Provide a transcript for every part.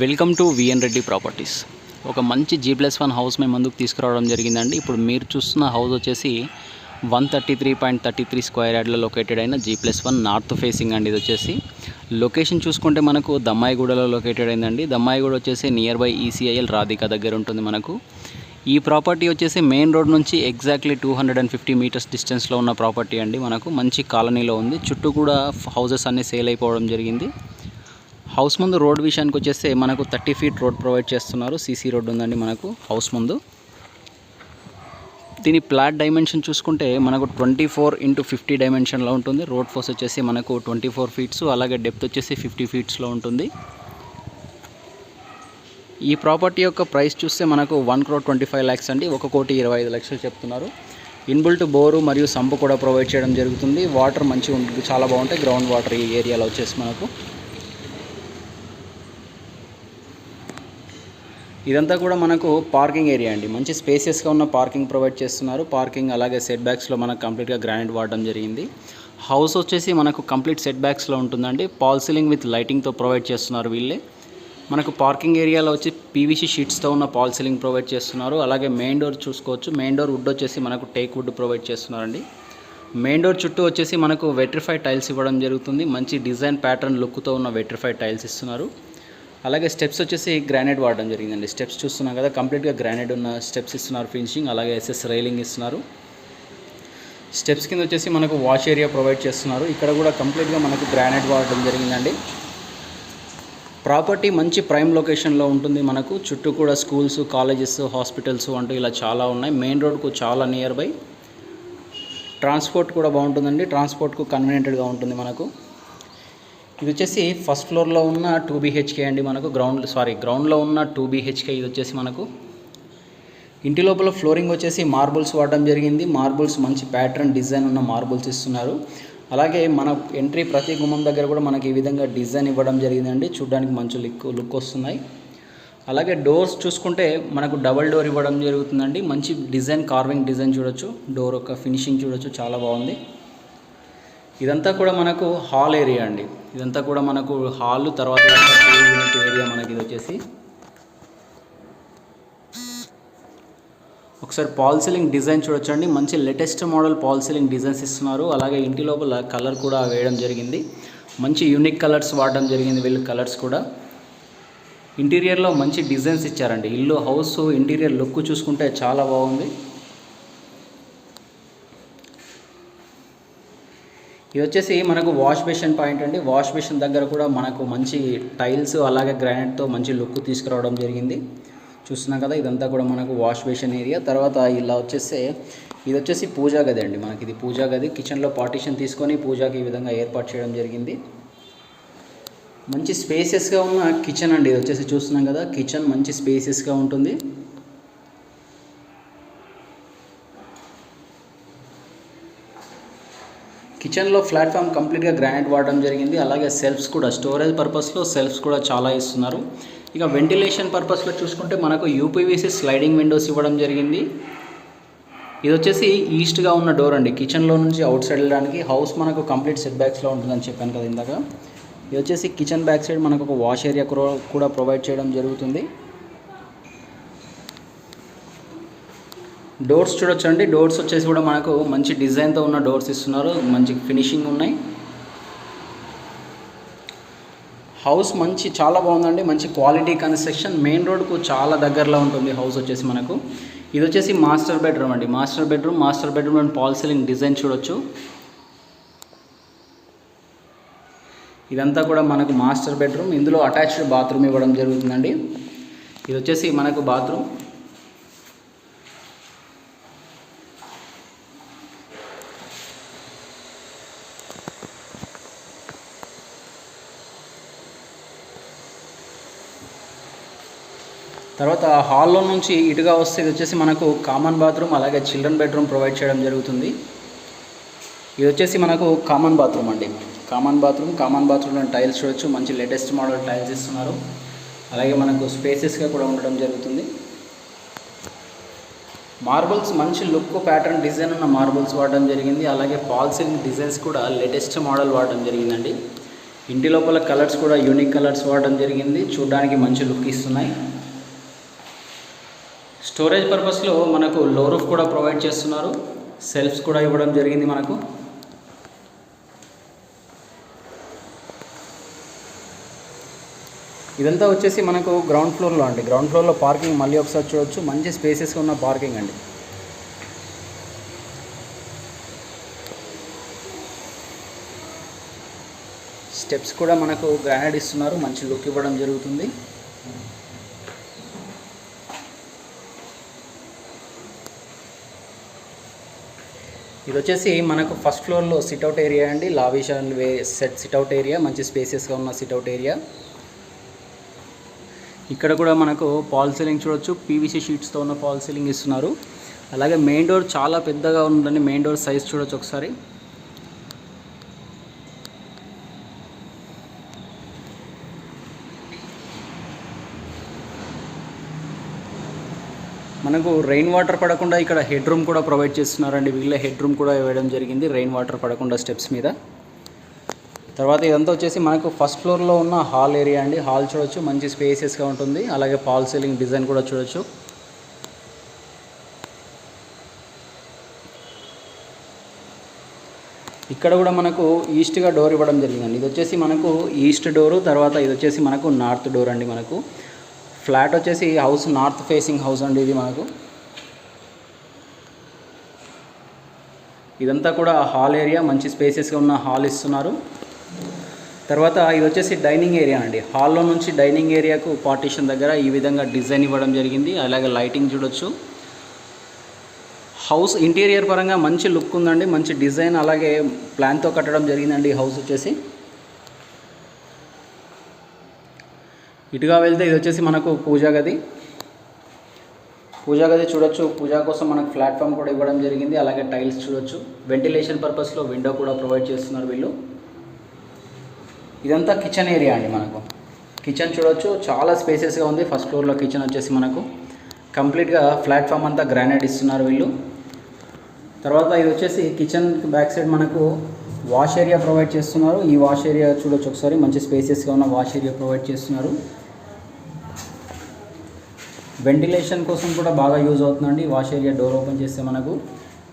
Welcome to VN Reddy properties ఒక మంచి G plus one house మేము ముందుకు తీసుకురావడం జరిగిందండి. ఇప్పుడు మీరు చూస్తున్న హౌస్ వచ్చేసి one thirty three point thirty three square యార్డ్లో లొకేటెడ్ అయిన G plus one north facing అండి ఇది వచ్చేసి. లొకేషన్ చూసుకుంటే మనకు దమ్మాయిగూడలో లొకేటెడ్ అయిందండి. దమ్మాయిగూడ వచ్చేసి నియర్ బై ఈసీఐఎల్ రాధిక దగ్గర ఉంటుంది మనకు. ఈ ప్రాపర్టీ వచ్చేసి మెయిన్ రోడ్ నుంచి exactly two hundred and fifty metres డిస్టెన్స్లో ఉన్న ప్రాపర్టీ అండి మనకు. మంచి కాలనీలో ఉంది. చుట్టూ కూడా హౌసెస్ అన్నీ సేల్ అయిపోవడం జరిగింది. హౌస్ ముందు రోడ్ విషయానికి వచ్చేస్తే మనకు థర్టీ ఫీట్ రోడ్ ప్రొవైడ్ చేస్తున్నారు. సీసీ రోడ్ ఉందండి మనకు హౌస్ ముందు. దీని ప్లాట్ డైమెన్షన్ చూసుకుంటే మనకు ట్వంటీ ఫోర్ ఇంటూ ఫిఫ్టీ డైమెన్షన్లో ఉంటుంది. రోడ్ ఫోర్స్ వచ్చేసి మనకు ట్వంటీ ఫోర్ ఫీట్స్ అలాగే డెప్త్ వచ్చేసి ఫిఫ్టీ ఫీట్స్లో ఉంటుంది. ఈ ప్రాపర్టీ యొక్క ప్రైస్ చూస్తే మనకు one crore twenty five lakhs అండి. ఒక కోటి ఇరవై ఐదు లక్షలు చెప్తున్నారు. ఇన్బుల్ట్ బోరు మరియు సంపు కూడా ప్రొవైడ్ చేయడం జరుగుతుంది. వాటర్ మంచిగా ఉంటుంది చాలా బాగుంటాయి. గ్రౌండ్ వాటర్ ఈ ఏరియాలో వచ్చేసి మనకు. ఇదంతా కూడా మనకు పార్కింగ్ ఏరియా అండి. మంచి స్పేసియస్గా ఉన్న పార్కింగ్ ప్రొవైడ్ చేస్తున్నారు. పార్కింగ్ అలాగే సెట్ బ్యాక్స్లో మనకు కంప్లీట్గా గ్రానైట్ వాడడం జరిగింది. హౌస్ వచ్చేసి మనకు కంప్లీట్ సెట్ బ్యాక్స్లో ఉంటుందండి. పాల్ సీలింగ్ విత్ లైటింగ్తో ప్రొవైడ్ చేస్తున్నారు వీళ్ళే. మనకు పార్కింగ్ ఏరియాలో వచ్చి పీవీసీ షీట్స్తో ఉన్న పాల్ సీలింగ్ ప్రొవైడ్ చేస్తున్నారు. అలాగే మెయిన్ డోర్ చూసుకోవచ్చు. మెయిన్ డోర్ వుడ్ వచ్చేసి మనకు టేక్ వుడ్ ప్రొవైడ్ చేస్తున్నారండి. మెయిన్ డోర్ చుట్టూ వచ్చేసి మనకు వెట్రిఫైడ్ టైల్స్ ఇవ్వడం జరుగుతుంది. మంచి డిజైన్ ప్యాటర్న్ లుక్తో ఉన్న వెట్రిఫైడ్ టైల్స్ ఇస్తున్నారు. అలాగే స్టెప్స్ వచ్చేసి గ్రానైట్ వాడడం జరిగిందండి. స్టెప్స్ చూస్తున్నాం కదా కంప్లీట్గా గ్రానైట్ ఉన్న స్టెప్స్ ఇస్తున్నారు ఫినిషింగ్ అలాగే ఎస్ఎస్ రైలింగ్ ఇస్తున్నారు. స్టెప్స్ కింద వచ్చేసి మనకు వాష్ ఏరియా ప్రొవైడ్ చేస్తున్నారు. ఇక్కడ కూడా కంప్లీట్గా మనకు గ్రానైట్ వాడడం జరిగిందండి. ప్రాపర్టీ మంచి ప్రైమ్ లొకేషన్లో ఉంటుంది మనకు. చుట్టూ కూడా స్కూల్స్ కాలేజెస్ హాస్పిటల్స్ అంటూ ఇలా చాలా ఉన్నాయి. మెయిన్ రోడ్కు చాలా నియర్ బై ట్రాన్స్పోర్ట్ కూడా బాగుంటుందండి. ట్రాన్స్పోర్ట్కు కన్వీనియంట్గా ఉంటుంది మనకు. ఇది వచ్చేసి ఫస్ట్ ఫ్లోర్లో ఉన్న టూ బీహెచ్కే అండి మనకు. గ్రౌండ్ సారీ గ్రౌండ్లో ఉన్న టూ బీహెచ్కే ఇది వచ్చేసి మనకు. ఇంటి లోపల ఫ్లోరింగ్ వచ్చేసి మార్బుల్స్ వాడడం జరిగింది. మార్బుల్స్ మంచి ప్యాటర్న్ డిజైన్ ఉన్న మార్బుల్స్ ఇస్తున్నారు. అలాగే మన ఎంట్రీ ప్రతి గుమ్మం దగ్గర కూడా మనకి ఈ విధంగా డిజైన్ ఇవ్వడం జరిగిందండి. చూడడానికి మంచి లుక్ లుక్ వస్తున్నాయి. అలాగే డోర్స్ చూసుకుంటే మనకు డబల్ డోర్ ఇవ్వడం జరుగుతుందండి. మంచి డిజైన్ కార్వింగ్ డిజైన్ చూడొచ్చు. డోర్ యొక్క ఫినిషింగ్ చూడొచ్చు. చాలా బాగుంది. ఇదంతా కూడా మనకు హాల్ ఏరియా అండి. ఇదంతా కూడా మనకు హాల్ తర్వాత యూనిట్ ఏరియా మనకి ఇది వచ్చేసి ఒకసారి పాల్ సీలింగ్ డిజైన్ చూడొచ్చండి. మంచి latest model false ceiling designs ఇస్తున్నారు. అలాగే ఇంటి లోపల కలర్ కూడా వేయడం జరిగింది. మంచి యూనిక్ కలర్స్ వాడడం జరిగింది వీళ్ళు కలర్స్ కూడా. ఇంటీరియర్లో మంచి డిజైన్స్ ఇచ్చారండి. ఇల్లు హౌస్ ఇంటీరియర్ లుక్ చూసుకుంటే చాలా బాగుంది. ఇది వచ్చేసి మనకు వాష్ బేషన్ పాయింట్ అండి. వాష్ బేషన్ దగ్గర కూడా మనకు మంచి టైల్స్ అలాగే గ్రానైట్తో మంచి లుక్ తీసుకురావడం జరిగింది. చూస్తున్నాం కదా ఇదంతా కూడా మనకు వాష్ బేషన్ ఏరియా. తర్వాత ఇలా వచ్చేస్తే ఇది వచ్చేసి పూజా గది అండి మనకి. ఇది పూజా గది. కిచెన్లో పార్టీషన్ తీసుకొని పూజాకి ఈ విధంగా ఏర్పాటు చేయడం జరిగింది. మంచి స్పేసెస్గా ఉన్న కిచెన్ అండి. ఇది వచ్చేసి చూస్తున్నాం కదా కిచెన్ మంచి స్పేసెస్గా ఉంటుంది. కిచెన్లో ప్లాట్ఫామ్ కంప్లీట్గా గ్రానైట్ వాడడం జరిగింది. అలాగే సెల్ఫ్స్ కూడా స్టోరేజ్ పర్పస్లో సెల్ఫ్స్ కూడా చాలా ఇస్తున్నారు. ఇక వెంటిలేషన్ పర్పస్లో చూసుకుంటే మనకు యూపీవీసీ స్లైడింగ్ విండోస్ ఇవ్వడం జరిగింది. ఇది వచ్చేసి ఈస్ట్గా ఉన్న డోర్ అండి. కిచెన్లో నుంచి అవుట్ సైడ్ వెళ్ళడానికి హౌస్ మనకు కంప్లీట్ సెట్ బ్యాక్స్లో ఉంటుందని చెప్పాను కదా ఇందాక. ఇది వచ్చేసి కిచెన్ బ్యాక్ సైడ్ మనకు ఒక వాష్ ఏరియా కూడా ప్రొవైడ్ చేయడం జరుగుతుంది. డోర్స్ చూడొచ్చండి. డోర్స్ వచ్చేసి కూడా మనకు మంచి డిజైన్తో ఉన్న డోర్స్ ఇస్తున్నారు. మంచి ఫినిషింగ్ ఉన్నాయి. హౌస్ మంచి చాలా బాగుందండి. మంచి క్వాలిటీ కన్స్ట్రక్షన్ మెయిన్ రోడ్కు చాలా దగ్గరలో ఉంటుంది హౌస్ వచ్చేసి మనకు. ఇది వచ్చేసి మాస్టర్ బెడ్రూమ్ అండి. Master bedroom master bedroom and false ceiling design చూడొచ్చు. ఇదంతా కూడా మనకు మాస్టర్ బెడ్రూమ్ ఇందులో అటాచ్డ్ బాత్రూమ్ ఇవ్వడం జరుగుతుందండి. ఇది వచ్చేసి మనకు బాత్రూమ్ తర్వాత హాల్లో నుంచి ఇటుగా వస్తే ఇది వచ్చేసి మనకు కామన్ బాత్రూమ్ అలాగే చిల్డ్రన్ బెడ్రూమ్ ప్రొవైడ్ చేయడం జరుగుతుంది. ఇది వచ్చేసి మనకు కామన్ బాత్రూమ్ అండి. కామన్ బాత్రూమ్ కామన్ బాత్రూమ్లో టైల్స్ చూడొచ్చు. మంచి లేటెస్ట్ మోడల్ టైల్స్ ఇస్తున్నారు. అలాగే మనకు స్పేసెస్గా కూడా ఉండడం జరుగుతుంది. మార్బుల్స్ మంచి లుక్ ప్యాటర్న్ డిజైన్ ఉన్న మార్బుల్స్ వాడడం జరిగింది. అలాగే పాల్సింగ్ డిజైన్స్ కూడా లేటెస్ట్ మోడల్ వాడడం జరిగిందండి. ఇంటి లోపల కలర్స్ కూడా యూనిక్ కలర్స్ వాడడం జరిగింది. చూడడానికి మంచి లుక్ ఇస్తున్నాయి. స్టోరేజ్ పర్పస్లో మనకు లో రూఫ్ కూడా ప్రొవైడ్ చేస్తున్నారు. సెల్ఫ్స్ కూడా ఇవ్వడం జరిగింది మనకు. ఇదంతా వచ్చేసి మనకు గ్రౌండ్ ఫ్లోర్లో అండి. గ్రౌండ్ ఫ్లోర్లో పార్కింగ్ మళ్ళీ ఒకసారి చూడొచ్చు. మంచి స్పేసెస్గా ఉన్న పార్కింగ్ అండి. స్టెప్స్ కూడా మనకు గ్రానైడ్ ఇస్తున్నారు. మంచి లుక్ ఇవ్వడం జరుగుతుంది. ఇది వచ్చేసి మనకు ఫస్ట్ ఫ్లోర్లో సిట్అవుట్ ఏరియా అండి. Lavishing way set sit out area మంచి స్పేసెస్గా ఉన్న సిట్అవుట్ ఏరియా ఇక్కడ కూడా మనకు పాల్ సీలింగ్ చూడొచ్చు. పీవీసీ షీట్స్తో ఉన్న పాల్ సీలింగ్ ఇస్తున్నారు. అలాగే మెయిన్ డోర్ చాలా పెద్దగా ఉందండి. మెయిన్ డోర్ సైజ్ చూడొచ్చు ఒకసారి. మనకు రెయిన్ వాటర్ పడకుండా ఇక్కడ హెడ్ రూమ్ కూడా ప్రొవైడ్ చేస్తున్నారండి. వీళ్ళే హెడ్ రూమ్ కూడా ఇవ్వడం జరిగింది రెయిన్ వాటర్ పడకుండా స్టెప్స్ మీద. తర్వాత ఇదంతా వచ్చేసి మనకు ఫస్ట్ ఫ్లోర్లో ఉన్న హాల్ ఏరియా అండి. హాల్ చూడొచ్చు మంచి స్పేసెస్గా ఉంటుంది. అలాగే పాల్ సీలింగ్ డిజైన్ కూడా చూడొచ్చు. ఇక్కడ కూడా మనకు ఈస్ట్గా డోర్ ఇవ్వడం జరిగిందండి. ఇది వచ్చేసి మనకు ఈస్ట్ డోరు తర్వాత ఇది వచ్చేసి మనకు నార్త్ డోర్ అండి మనకు. ఫ్లాట్ వచ్చేసి హౌస్ నార్త్ ఫేసింగ్ హౌస్ అండి ఇది మనకు ఇదంతా కూడా హాల్ ఏరియా మంచి స్పేసెస్గా ఉన్న హాల్ ఇస్తున్నారు. తర్వాత ఇది వచ్చేసి డైనింగ్ ఏరియా అండి. హాల్లో నుంచి డైనింగ్ ఏరియాకు పార్టీషన్ దగ్గర ఈ విధంగా డిజైన్ ఇవ్వడం జరిగింది. అలాగే లైటింగ్ చూడొచ్చు. హౌస్ ఇంటీరియర్ పరంగా మంచి లుక్ ఉందండి. మంచి డిజైన్ అలాగే ప్లాన్తో కట్టడం జరిగిందండి ఈ హౌస్ వచ్చేసి. ఇటుగా వెళ్తే ఇది వచ్చేసి మనకు పూజా గది. పూజా గది చూడొచ్చు. పూజా కోసం మనకు ప్లాట్ఫామ్ కూడా ఇవ్వడం జరిగింది. అలాగే టైల్స్ చూడొచ్చు. వెంటిలేషన్ పర్పస్లో విండో కూడా ప్రొవైడ్ చేస్తున్నారు వీళ్ళు. ఇదంతా కిచెన్ ఏరియా అండి మనకు. కిచెన్ చూడొచ్చు. చాలా స్పేసెస్గా ఉంది. ఫస్ట్ ఫ్లోర్లో కిచెన్ వచ్చేసి మనకు. కంప్లీట్గా ప్లాట్ఫామ్ అంతా గ్రానైట్ ఇస్తున్నారు వీళ్ళు. తర్వాత ఇది వచ్చేసి కిచెన్ బ్యాక్ సైడ్ మనకు వాష్ ఏరియా ప్రొవైడ్ చేస్తున్నారు. ఈ వాష్ ఏరియా చూడొచ్చు ఒకసారి. మంచి స్పేసెస్గా ఉన్న వాష్ ఏరియా ప్రొవైడ్ చేస్తున్నారు. వెంటిలేషన్ కోసం కూడా బాగా యూజ్ అవుతుందండి. వాష్ ఏరియా డోర్ ఓపెన్ చేస్తే మనకు.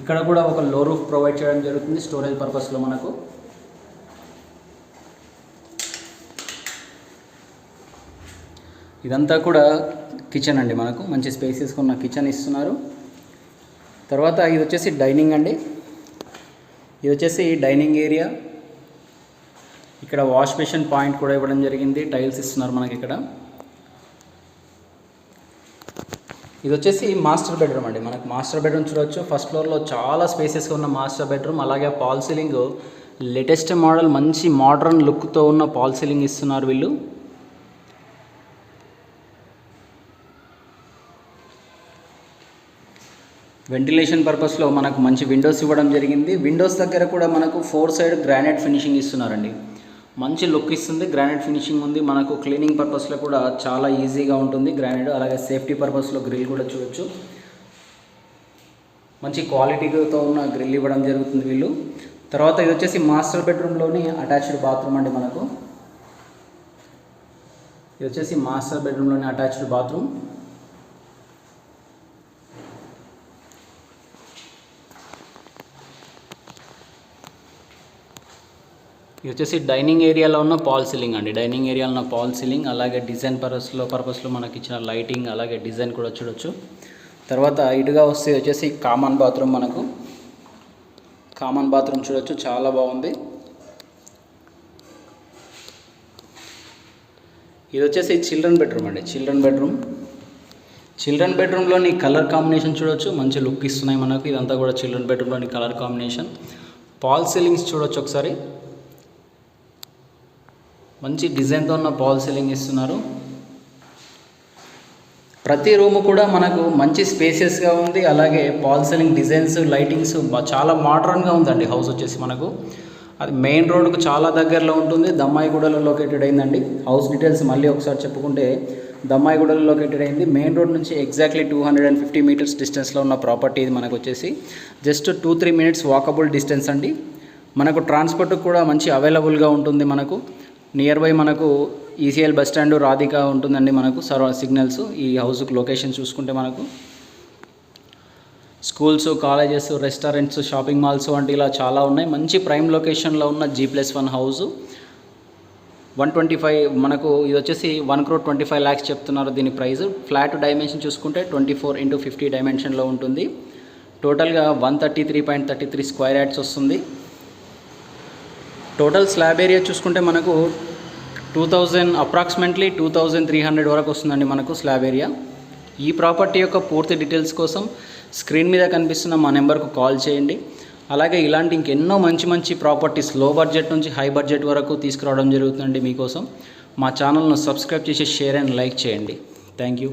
ఇక్కడ కూడా ఒక లో రూఫ్ ప్రొవైడ్ చేయడం జరుగుతుంది స్టోరేజ్ పర్పస్లో మనకు. ఇదంతా కూడా కిచెన్ అండి మనకు. మంచి స్పేసెస్ ఉన్న కిచెన్ ఇస్తున్నారు. తర్వాత ఇది వచ్చేసి డైనింగ్ అండి. ఇది వచ్చేసి డైనింగ్ ఏరియా. ఇక్కడ వాష్ బేషన్ పాయింట్ కూడా ఇవ్వడం జరిగింది. టైల్స్ ఇస్తున్నారు మనకి ఇక్కడ. ఇది వచ్చేసి మాస్టర్ బెడ్రూమ్ అండి. మనకు మాస్టర్ బెడ్రూమ్ చూడొచ్చు. ఫస్ట్ ఫ్లోర్లో చాలా స్పేసెస్గా ఉన్న మాస్టర్ బెడ్రూమ్. అలాగే పాల్ సీలింగ్ లేటెస్ట్ మోడల్ మంచి మోడర్న్ లుక్తో ఉన్న పాల్ సీలింగ్ ఇస్తున్నారు వీళ్ళు. వెంటిలేషన్ పర్పస్లో మనకు మంచి విండోస్ ఇవ్వడం జరిగింది. విండోస్ దగ్గర కూడా మనకు ఫోర్ సైడ్ గ్రానైట్ ఫినిషింగ్ ఇస్తున్నారండి. మంచి లుక్ ఇస్తుంది. గ్రానైట్ ఫినిషింగ్ ఉంది. మనకు క్లీనింగ్ పర్పస్లో కూడా చాలా ఈజీగా ఉంటుంది. గ్రానైట్ అలాగే సేఫ్టీ పర్పస్లో గ్రిల్ కూడా చూడొచ్చు. మంచి క్వాలిటీతో ఉన్న గ్రిల్ ఇవ్వడం జరుగుతుంది వీళ్ళు. తర్వాత ఇది వచ్చేసి మాస్టర్ బెడ్రూమ్లోని అటాచ్డ్ బాత్రూమ్ అండి మనకు. ఇది వచ్చేసి మాస్టర్ బెడ్రూమ్లోని అటాచ్డ్ బాత్రూమ్ ఇది వచ్చేసి డైనింగ్ ఏరియాలో ఉన్న పాల్ సీలింగ్ అండి. డైనింగ్ ఏరియాలో ఉన్న పాల్ సీలింగ్ అలాగే డిజైన్ పర్పస్లో పర్పస్లో మనకి ఇచ్చిన లైటింగ్ అలాగే డిజైన్ కూడా చూడొచ్చు. తర్వాత ఇటుగా వస్తే వచ్చేసి కామన్ బాత్రూమ్ మనకు. కామన్ బాత్రూమ్ చూడొచ్చు చాలా బాగుంది. ఇది వచ్చేసి చిల్డ్రన్ బెడ్రూమ్ అండి చిల్డ్రన్ బెడ్రూమ్. చిల్డ్రన్ బెడ్రూమ్లోని కలర్ కాంబినేషన్ చూడొచ్చు మంచి లుక్ ఇస్తున్నాయి మనకు. ఇదంతా కూడా చిల్డ్రన్ బెడ్రూమ్లోని కలర్ కాంబినేషన్. పాల్ సీలింగ్స్ చూడొచ్చు ఒకసారి. మంచి డిజైన్తో ఉన్న పాల్ సీలింగ్ ఇస్తున్నారు ప్రతి రూమ్ కూడా మనకు మంచి స్పేసెస్గా ఉంది. అలాగే పాల్ సీలింగ్ డిజైన్స్ లైటింగ్స్ చాలా మోడర్న్గా ఉందండి హౌస్ వచ్చేసి మనకు. అది మెయిన్ రోడ్కు చాలా దగ్గరలో ఉంటుంది. దమ్మాయిగూడలో లొకేటెడ్ అయిందండి. హౌస్ డీటెయిల్స్ మళ్ళీ ఒకసారి చెప్పుకుంటే దమ్మాయిగూడలో లొకేటెడ్ అయింది. మెయిన్ రోడ్ నుంచి exactly two hundred and fifty metres డిస్టెన్స్లో ఉన్న ప్రాపర్టీ ఇది మనకు వచ్చేసి. Just two three minutes walkable distance అండి. మనకు ట్రాన్స్పోర్ట్ కూడా మంచి అవైలబుల్గా ఉంటుంది మనకు. నియర్ బై మనకు ఈసీఎల్ బస్ స్టాండ్ రాధిక ఉంటుందండి మనకు సర్వ సిగ్నల్స్ ఈ హౌస్కి లొకేషన్ చూసుకుంటే మనకు. Schools colleges restaurants shopping malls వంటి ఇలా చాలా ఉన్నాయి. మంచి ప్రైమ్ లొకేషన్లో ఉన్న G plus one house one twenty five మనకు ఇది వచ్చేసి one crore twenty five lakhs చెప్తున్నారు దీని ప్రైస్ ఫ్లాట్ డైమెన్షన్ చూసుకుంటే ట్వంటీ ఫోర్ ఇంటూ ఫిఫ్టీ డైమెన్షన్లో ఉంటుంది. టోటల్గా one thirty three point thirty three square yards వస్తుంది. టోటల్ స్లాబ్ ఏరియా చూసుకుంటే మనకు two thousand approximately two thousand three hundred వరకు వస్తుందండి మనకు స్లాబ్ ఏరియా. ఈ ప్రాపర్టీ యొక్క పూర్తి డీటెయిల్స్ కోసం స్క్రీన్ మీద కనిపిస్తున్న మా నెంబర్కు కాల్ చేయండి. అలాగే ఇలాంటి ఇంకెన్నో మంచి మంచి ప్రాపర్టీస్లో బడ్జెట్ నుంచి హై బడ్జెట్ వరకు తీసుకురావడం జరుగుతుందండి మీకోసం. మా ఛానల్ను సబ్స్క్రైబ్ చేసి షేర్ అండ్ లైక్ చేయండి. Thank you